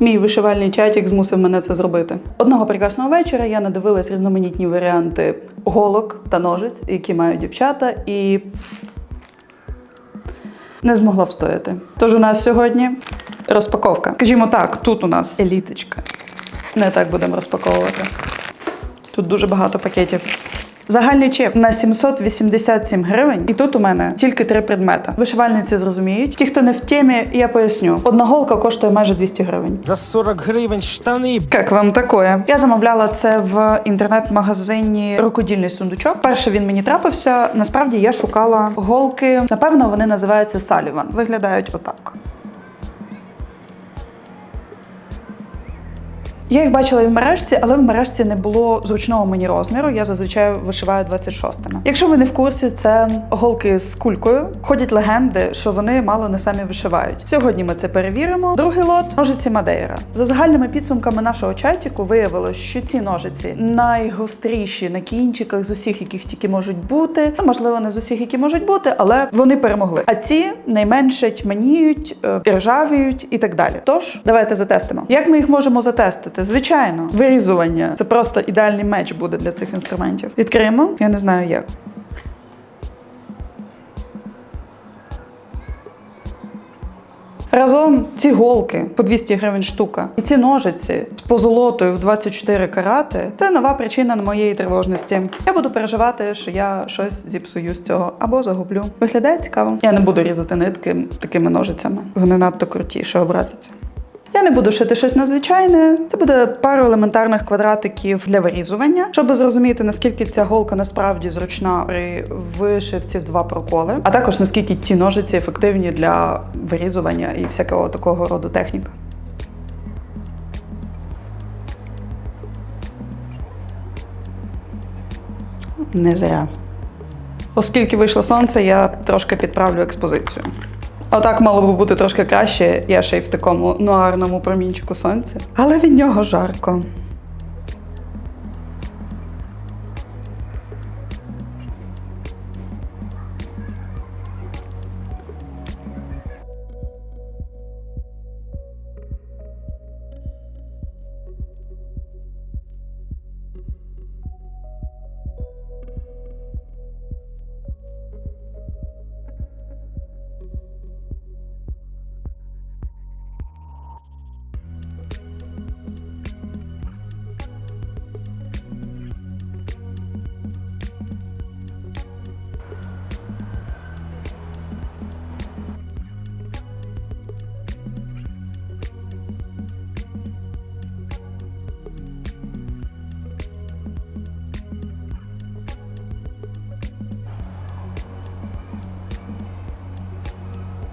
Мій вишивальний чатик змусив мене це зробити. Одного прекрасного вечора я надивилась різноманітні варіанти голок та ножиць, які мають дівчата, і не змогла встояти. Тож у нас сьогодні розпаковка. Скажімо так, тут у нас еліточка. Не так будемо розпаковувати. Тут дуже багато пакетів. Загальний чек на 787 гривень, і тут у мене тільки три предмета. Вишивальниці зрозуміють. Ті, хто не в темі, я поясню. Одна голка коштує майже 200 гривень. За 40 гривень штани. Як вам такое? Я замовляла це в інтернет-магазині рукодільний сундучок. Перше він мені трапився. Насправді я шукала голки. Напевно, вони називаються Саліван. Виглядають отак. Я їх бачила і в мережці, але в мережці не було зручного мені розміру. Я зазвичай вишиваю 26-ми. Якщо ви не в курсі, це голки з кулькою. Ходять легенди, що вони мало не самі вишивають. Сьогодні ми це перевіримо. Другий лот ножиці Мадейра. За загальними підсумками нашого чатіку виявилось, що ці ножиці найгостріші на кінчиках з усіх, яких тільки можуть бути. Ну, можливо, не з усіх, які можуть бути, але вони перемогли. А ці найменше тьмяніють, е, ржавіють і так далі. Тож давайте затестимо. Як ми їх можемо затестити? Звичайно, вирізування це просто ідеальний меч буде для цих інструментів. Відкриємо. Я не знаю як. Разом ці голки по 200 гривень штука і ці ножиці з позолотою в 24 карати це нова причина моєї тривожності. Я буду переживати, що я щось зіпсую з цього або загублю. Виглядає цікаво. Я не буду різати нитки такими ножицями. Вони надто круті, що образяться. Я не буду шити щось надзвичайне. Це буде пару елементарних квадратиків для вирізування, щоб зрозуміти, наскільки ця голка насправді зручна при вишивці в два проколи, а також наскільки ті ножиці ефективні для вирізування і всякого такого роду технік. Не зря. Оскільки вийшло сонце, я трошки підправлю експозицію. Отак мало би бути трошки краще, я ще й в такому нуарному промінчику сонця. Але від нього жарко.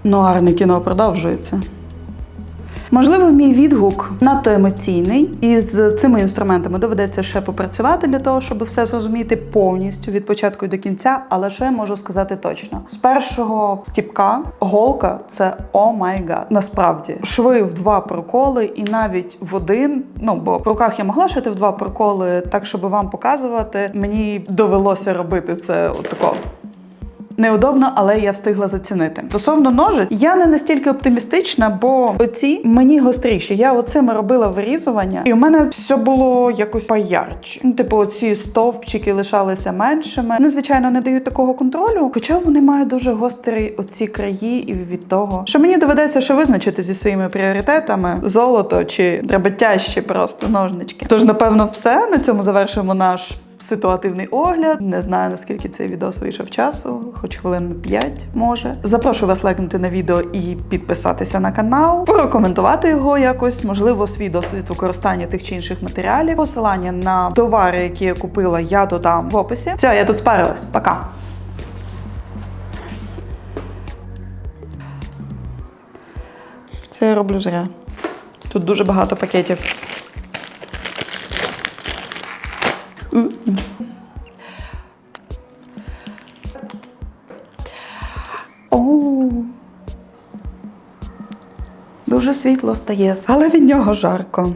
Нуарне кіно продовжується. Можливо, мій відгук надто емоційний, і з цими інструментами доведеться ще попрацювати для того, щоб все зрозуміти повністю від початку до кінця. Але я можу сказати точно: з першого стіпка голка це о май гад. Насправді шви в два проколи, і навіть в один. Ну бо в руках я могла шити в два проколи, так щоб вам показувати. Мені довелося робити це отако. Неудобно, але я встигла зацінити. Стосовно ножиць, я не настільки оптимістична, бо оці мені гостріші. Я оцими робила вирізування, і у мене все було якось поярче. Ну, Типу, оці стовпчики лишалися меншими. Вони, звичайно, не дають такого контролю, хоча вони мають дуже гострі оці краї, і від того, що мені доведеться ще визначити зі своїми пріоритетами золото чи роботящі просто ножнички. Тож, напевно, все на цьому завершуємо наш ситуативний огляд. Не знаю наскільки цей відос вийшов часу, хоч хвилин 5 може. Запрошую вас лайкнути на відео і підписатися на канал, прокоментувати його якось, можливо, свій досвід використання тих чи інших матеріалів. Посилання на товари, які я купила, я додам в описі. Все, я тут спарилась. Пока. Це я роблю зря. Тут дуже багато пакетів. О. Дуже світло стає, але від нього жарко.